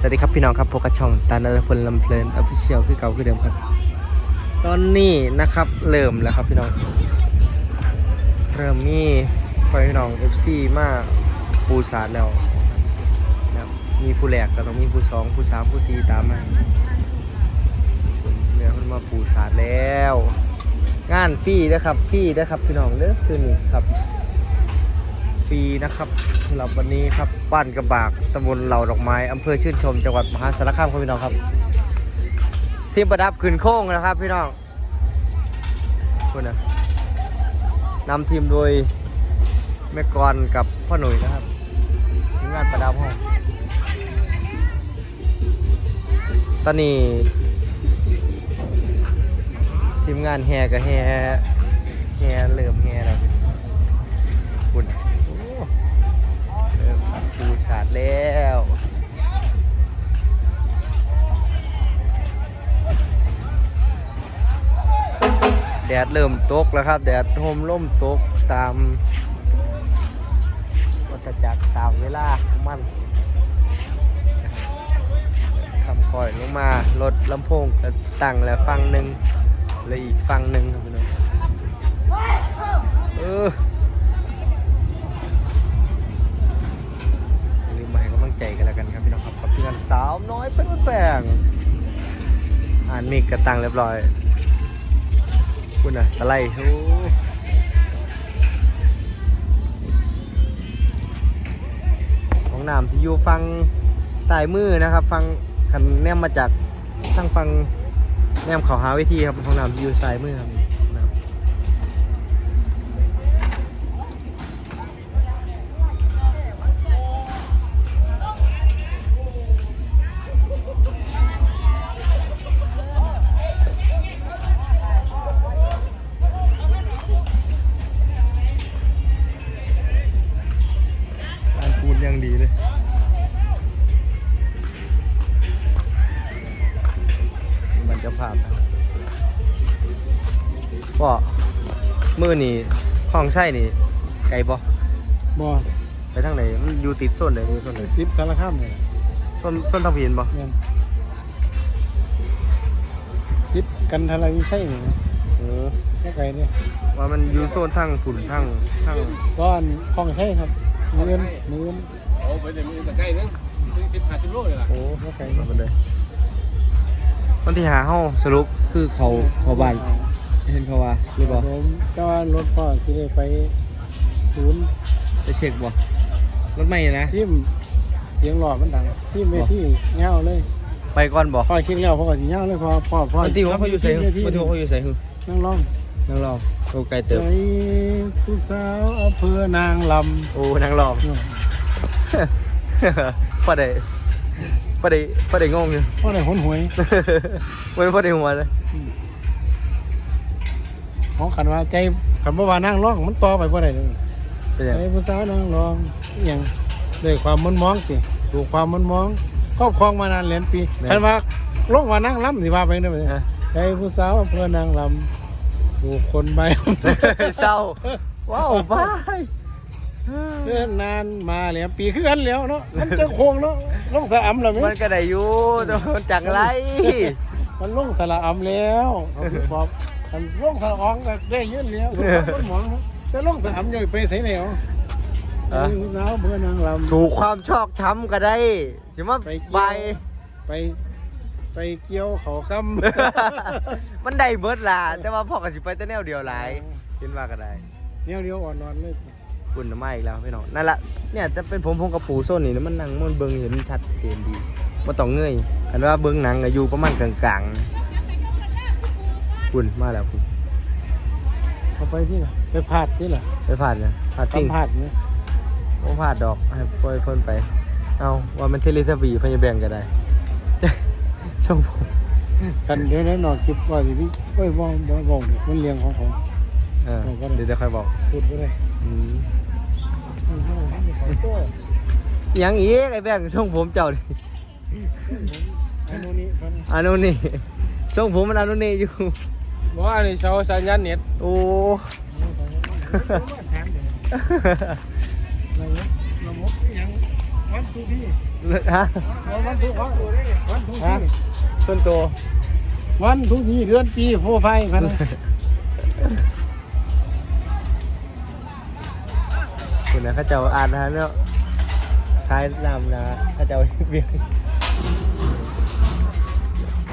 สวัสดีครับพี่น้องครับพบกับช่องตาลนรพลลำเพลินออฟฟิเชียลคือเก่าคือเดิมครับ ตอนนี้นะครับเริ่มแล้วครับพี่น้อง เริ่มมีพี่น้องเอฟซีมาปูสาดแล้วนะมีผู้แรกก็ต้องมีผู้สองผู้สามผู้สี่ตามมาเนี่ยมันมาปูสาดแล้ว งานฟรีนะครับฟรีนะครับพี่น้องเด้อคืนนี้ครับ ฟรีนะครับสำหรับวันนี้ครับบ้านกระบากตำบลเหล่าดอกไม้อำเภอชื่นชมจังหวัดมหาสารคามครับพี่น้องครับ ทีมประดับขึ้นโค้งนะครับพี่น้องคุณนะนำทีมโดยแม่กรกับพ่อหนุ่ยนะครับทีมงานประดับห้องตอนนี้ทีมงานแฮกับแฮแฮเริ่มแฮแล้ว ปูฉาดแล้วแดดเริ่มตกแล้วครับ แดดโฮมล่มตกตามวัฏจักรตามเวลาของมันคำคอยลงมารถลำโพงจะตั้งแล้วฟังหนึ่งแล้วอีกฟังหนึ่งครับพี่น้องเออ ใจกันแล้วกันครับพี่น้องครับกับพี่กันสาวน้อยเป็นแปลงอ่านมิกกระตังเรียบร้อย คุณอะสไลด์โอ้ของน้ำที่อยู่ฟังสายมือนะครับ ฟังคันแนมมาจากทั้งฟังแนมเขาหาวิธีครับของน้ำที่อยู่สายมือครับ จะภาพนะก็มือนี่ของไส้นี่ ไกลบ่บ่ไปทางไหนมันอยู่ติดโซนไหนโซนไหนทิปสารคามเนี่ยโซนโซนทางพีนบ่แม่นทิปกันทาราวิชัยเนี่ยนะโอ้แค่ไกลเนี่ยว่ามันอยู่โซนทางฝุ่นทางทางก้อนคลองใช่ครับมือเงินมือเงินโอ้ไปเดี๋ยวมีตะไคร้นึงถึงสิบห้าสิบโลเลยล่ะโอ้แค่ไกลมาไปเลย วันที่หาเฮาสรุปคือเขาเขาบ้านเห็นเขาว่าหรือบ่ผมแต่ว่ารถพ่อที่ได้ไปศูนย์ไปเช็คบ่รถใหม่นะทิมเสียงหลอดมันดังทิมเวทีเงาเลย ไปก่อนบ่พ่อคิดแล้วพ่อก็สิเงาเลยพ่อพ่อพ่อวันที่หัวเขาอยู่ใส่เวทีวันที่หัวเขาอยู่ใส่คือนั่งร้องนั่งรอโอ้ไกลเติใจบผู้สาวอำเภอนางลโอ้นั่งรอำพอได้ พอได้พอได้งงอยู่พ่อได้หนหวยไม่พอได้หัวเลยของขันว่าใจขันว่าว่านั่งร้องมันต่อไปบ่ได้เลยเป็นยังไอ้ผู้สาวนั่งร้องอหย่างด้วยความมันมองสิถูกความมันมองครอบครองมานานเหรียญปีขันว่าลงว่านั่งล้ำสิว่าไปเด้อเออไอ้ผู้สาวอำเพื่อนางลำถูกคนใบเศร้าว้าวบาย เพื่อนนานมาเหรียญปีคือกันแล้วเนาะมันจะโค้งเนาะลงสระอำแล้วไหมมันก็ได้อยู่แต่มันจังไรมันลงสระอำแล้วเขาบอกมันลงสระอองก็ได้เยอะแล้วถูกความมันมองเนาะแต่ลงสระอำยังไปใส่แนวเออไอ้ผู้สาวอำเพื่อนางลำถูกความชอกช้ำก็ได้สิมาไปเกี่ยวไปไปไปเกี่ยวเขากมันได้เบิดล่ะแต่ว่าพ่อก็สิไปแต่แนวเดียวหลายคิดว่าก็ได้ำเนี้ยวเดียวอ่อนนอนเลย คุณน่ะมาอีกแล้วพี่น้องนั่นละเนี่ยจะเป็นผมผมกับปูโซนนี่นะมันนั่งมันเบิ่งเห็นชัดเจนดีบ่ต้องเงยคันว่าเบิ่งหนังก็อยู่ประมาณกลางๆคุณมาแล้วคุณเขาไปที่ไหนไปพาดที่ไหนไปผ่านเนี่ยผ่านจริงทำพาดเนี่ยบ่ผ่านดอกให้ปล่อยเพิ่นไป เอาว่ามันเทเลทวีพยาแบ่งก็ได้ช่องผมกันเดี๋ยวได้นอนคลิปว่าสิพี่เอ้ยมองมองมองเนี่ยมันเลี้ยงของของเออเดี๋ยวจะค่อยบอกพูดไปเลยอืมอิห ยังอีกไอ้แบ่งช่องผมเจ้านี่อันนู้นนี่ครับอันนู้นนี่ช่องผมมันอันนู้นนี่อยู่ว่าอันนี้เสาสัญญาณเน็ตโอ้แถมเดี๋ยวอะไรเนี่ยเรามดยังวันทุกที่ฮะวันทุกวันวันทุกฮะที่ต้นโตวันทุกที่เดือนปีโฟไฟพัน คุณนะข้าเจ้าอ่านนะเนาะคล้ายนำนะข้าเจ้าเบียง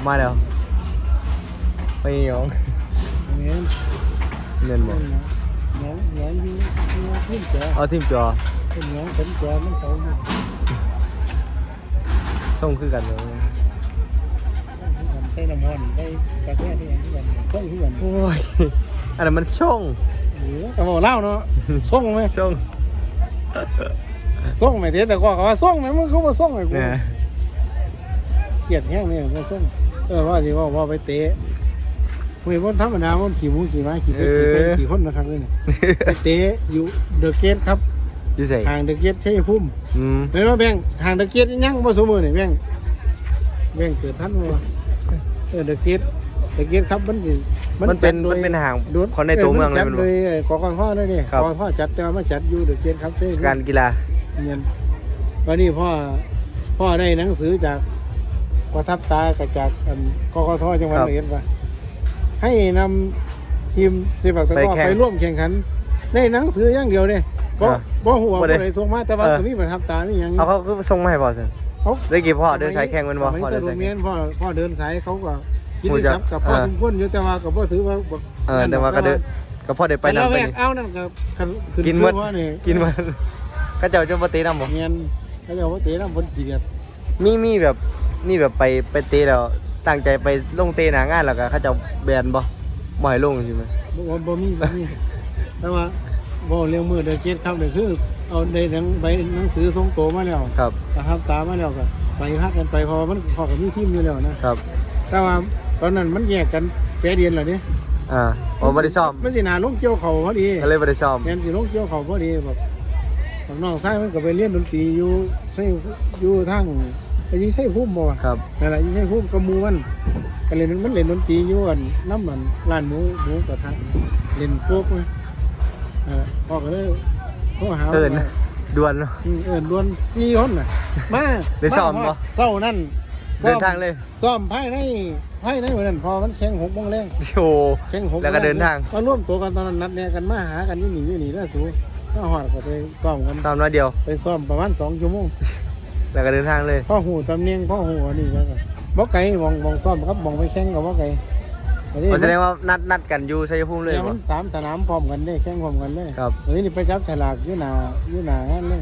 มาแล้วไปหยองเนี่ยเงินหมดเนี่ยเนี่ยอยู่อยู่ขึ้นจอเอาทีมจอเป็นเนี่ยเป็นจอมันเขาอยู่ส่งคือกันเลยใส่น้ำมันใส่กาแฟที่อย่างที่กันส่งที่กันโอ้ยอันนั้นมันช่องหรือกระบอกเหล้าเนาะส่งไหมช่อง ส่งไหมเดี๋ยวแต่ก็ว่าส่งไหมมึงเขามาส่งไหมกูเนี่ยเกลียดแห้งเนี่ยมาส่งเออว่าสิว่าว่าไปเตะคุยบนธรรมดามันขี่หมูขี่ม้าขี่เป็ดขี่ไก่ขี่คนนะครับนี่ไปเตะอยู่เดอะเกตครับอยู่ใส่ห่างเดอะเกตใช่พุ่มอืมเห็นว่าแบงห่างเดอะเกตยังบ่สมมือนี่แบงแบงเกิดทันบ่เออเดอะเกต เดอะเกตครับมันสิมันเป็นจัดโดยมันเป็นห่างโดยคนในตัวเมืองเลยจัมัดนโดบ่ยไอ้กกงพ่อเลยนี่ครับกกงพ่อจัดแต่ว่ามาจัดอยู่เดอะเกตครับเท่การกีฬาเงินวันนี้พ่อพ่อได้หนังสือจากประทับตากับจากอันกกทจังหวัดครับระยองว่าให้นำทีมเซปักตะกร้อไปแข่งไปร่วมแข่งขันได้หนังสืออย่างเดียวเนี่ยบ่อ่าบ่หัวบ่บ่ได้ได้ส่งมาแต่ว่าเออก็มีประทับตามีหยังเอาเขาคือส่งมาให้บ่สิเขาได้กี่พ่อเดินสายแข่งมันบ่สมัยพ่อตเดิอนนโรสายงเรีแข่ยงนพ่อพ่อเดินสายเขาก็ กินรู้ได้จักทรัพย์กับพ่อเออทุกคนอยู่แต่ว่าก็บ่ถือว่าบ่เออแต่ว่าก็เดินก็พ่อได้ไปไปนำนำไปไปนี่เอานั่นก็คันขึ้กินหมดเครื่องว่านี่กินมันก็เจ้าจะมาเตะนำบ่เงินเขาจะว่าเตะน้ำบนขี้เดียดมีมีแบบมีแบบไปไปเตะแล้วตั้งใจไปลงเตะหน้างานแล้วก็เขาเจ้าแบนบ่บ่ให้ลงใช่ไหมบ่บ่บ่มีบ่มีแต่ว่าบ่เรื่องมือเดยวเกตครับเดี๋ยวคือเอาได้หนังใบหนังสือส่งโตมาแล้วครับประทับตามาแล้วก็ไปพักกันไปเพอมันพอกับมีทีมอยู่แล้วนะครับ แต่ว่า ตอนนั้นมันแยกกันแปรเดือนแล้วนี่อ่าโอ้บ่ได้ซ้อมมันสิหนาลงเกี่ยวเขาพอดีก็เลยบ่ได้ซ้อมแม่นสิลงเกี่ยวเขาพอดีแบบแบบน้องชายมันก็ไปเรียนดนตรีอยู่ใช่อยู่ทางไปอยี่ใช่พุ่มบ่วะครับนั่นแหละอยี่ใช่พุ่มกับหมูมันก็เล่นมันเล่นดนตรีอยู่อันน้ำมันร้านหมูหมูกระทะเล่นโป๊กเลยนั่นแหละพ่อก็เลยโทรหาเอิ้นด่วนเนาะอืมเอินดวนสี่คนน่ะมาได้ซ้อมบ่าเศร้านั่น เดินทางเลยซ้อมภายในภายในวันนั้นพอมันแข่งหกโมงแรงโอ้แข่งหกแล้วก็เดินทางก็ร่วมตัวกันตอนนั้นนัดแนะกันมาหากันอยี่หนียี่หนีแล้วสูก็หอดก็ไปซ้อมกันซ้อมน้อยเดียว ไปซ้อมประมาณสองชั่วโมงแล้วก็เดินทางเลยพ่อหูตำเนียงพ่อหูอันนี้แล้วก็บ่ไก่มองมองซ้อมครับมองไปแข่งกับบ่ไก่อันนี้อ๋อแสดงว่านัดนัดกันอยู่ชัยภูมิเลยเนี่ยบ่มันสามสนามพร้อมกันเลยแข่งพร้อมกันเลยครับอันนี้นี่ไปจับฉลากอยู่หน้าอยู่หน้างานเลย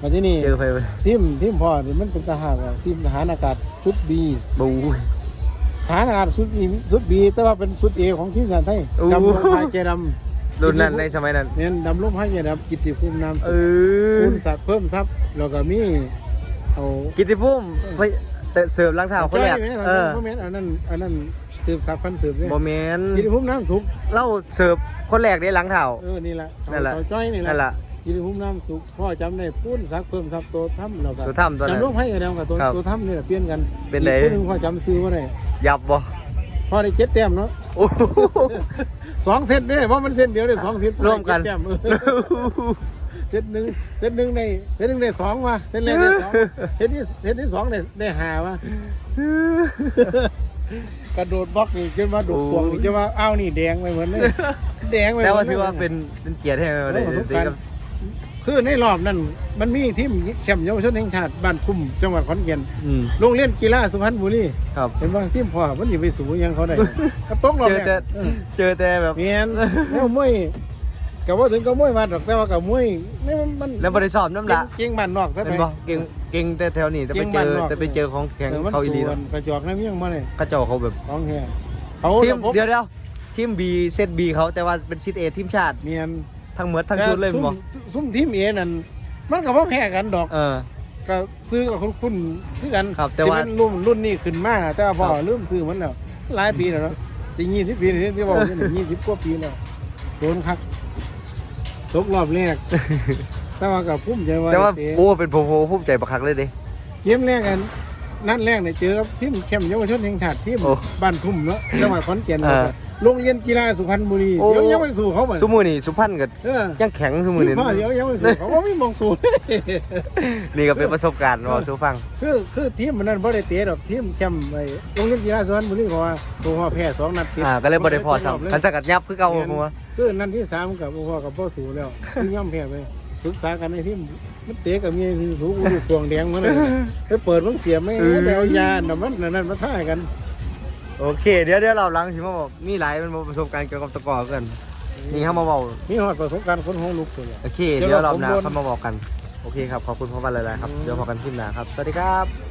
มาที่นี่เจอไปไปทีมทีมพ่อนี่มันเป็นทหารอะทีมทหารอากาศชุดบีบูทหารอากาศชุดบีชุดบีแต่ว่าเป็นชุดเอของทีมชาติไทยอู้ดำลงพายเจดำรุ่นนั้นในสมัยนั้นเนี่ยดำลงพายเจดำกิตติภูมินามเอสุขอคุณศักดิ์เพิ่มทรัพย์แล้วก็มีเอากิตติภูมิไปแต่เสิร์ฟล้างเท้าคนแรกจ้อยไหมเออบ่แม่นอันนั้นอันนั้นสืบศักดิ์พันสืบเนี่ยบ่แม่นกิตติภูมิน้ำสุขเล่าเสิร์ฟคนแรกได้ล้างเท้าเออนี่แหละนั่นแหละเอาจ้อยนี่แหนั่นละล่ะ กิตติภูมิน้ำสุขพ่อจำได้พูนศักดิ์เพิ่มทรัพย์ตัวถ้ำแล้วก็ตัวถ้ำตัวนั้นดำลงพายเจดำกับตัวครับตัวถ้ำนี่แหละเปลี่ยนกันเป็นไงอีกคนหนึงพ่อจำซื้อว่าได้ยับบ่พ่อได้เจ็ดแต้มเนาะโอ้โหสองเซตเนี่ยเพราะมันเซตเดียวได้สองเซตร่วมกันเจ็ดแต้มเออเซตหนึ่งเซตหนึ่งได้เซตหนึ่งได้สองว่ะเซตแรกได้สองเซตที่เซตที่สองได้ได้ห้าว่ะ กระโดดบล็อกนี่จนว่าโดดขวงนี่จะว่าอ้าวนี่แดงไปเหมือนเลยแดงไปเหมืแต่อนว่าเลยถือว่าเป็นเป็นเกียรติให้เราได้เออประสบตีการณ์กับ คือในรอบนั้นมันมีทีมแชมป์เยาวชนแห่งชาติบ้านคุ้มจังหวัดขอนแก่นอืมโรงเรียนกีฬาสุพรรณบุรีครับเห็นว่าทีมพ่อมันอยู่ไปสู่ยังเขาได้ ก็ตกรอบเจอแรกแต่เออเจอแต่แบบ เมียนแล้วมวยกับว่าถึงก็มวยมาดอกแต่ว่ากับมวยนี่มันมันแล้วบ่ได้สอบน้ำละเก่งบ้านนอกซะเป็ไปนบ่เก่งเก่งแต่แถวนี้แต่ไปเก่งเจบ้านอนอกแต่ไปเจอของแข็งออมันเขาอีหลีส่วเนาะนกระจอกน้ำเมี่ยงมาเลยเขาเจ้าเขาแบบของแท้เขาทีมระบบเดี๋ยวเดี๋ยวทีม B เซต B เขาแต่ว่าเป็นซิทเอทีมชาติเมียน ทั้งหมดทั้งชุดเลยแต่บ่ซุ่มซุ่มทีมเอนั่นมันก็บ่แพ้กันดอกเออ ก็ซื้อกับคุณคุณคือกันครับแต่ว่าที่มันรุ่นรุ่นนี้ขึ้นมาแต่ว่าพอครับ ลืมซื้อมันแล้วหลายปีแล้วเนาะสี่ยี่สิบปีนี่ที่บอกนี่ยี่สิบกว่าปีแล้วโดนคักตกรอบแรกแต่ว่ากับพุ่มใจว่าแต่ว่าเตะ โอ้เป็นโพโพภูมิใจบักคักเลยเด้ เกมแรกกันนัดแรกเนี่ยเจอกับทีมแชมป์เยาวชนแห่งชาติทีมโอ้บ้านทุ่มเนาะจังหวัดขอนแก่นเออ โรงเรียนกีฬาสุพรรณบุรีโอ้ เดี๋ยวยังไม่สู่เขาเหมือนสุมือนี่สุพรรณกับเออ ยังแข็งสุมือที่นี่ พ่อเดี๋ยวยังไม่สู่เขาว่าไม่มองสู่ นี่ก็เป็นประสบการณ์เราสู้ฟัง คือคือทีมมันนั้นบ่ได้เตะดอกทีมแชมป์ไอ้โรงเรียนกีฬาสุพรรณบุรีเพราะว่าตัวพ่อแพ้สองนัดติดอ่าก็เลยบ่ได้พอซ้ำเลยคันสกัดยับคือเก่าหัวคือนัดที่สามกับพ่อกับพ่อสู่แล้วคือย่อมแพ้ไปปรึกษากันในทีมมันเตะกับเมียคือถูกลูกสวงแดงมันเลยไปเปิดมันเสียไม่ไปเอายาน่ะมันนั่นนั่นมาท่ายกัน โอเค เดี๋ยวเดี๋ยวเราหลังสิมาบอกมีหลายมันบ่ประสบการณ์เกี่ยวกับตะกร้อเกันนี่เขามาบอกมีหอดประสบการณ์คนห้องลุกตัวเนี่ยโอเค เดี๋เดี๋ยยววเราเราหน้าผมวนเขามาบอกกัน โอเคครับ ขอบคุณพ่อวันหลายๆครับอืมเดี๋ยวพอกันคลิปหน้าครับ สวัสดีครับ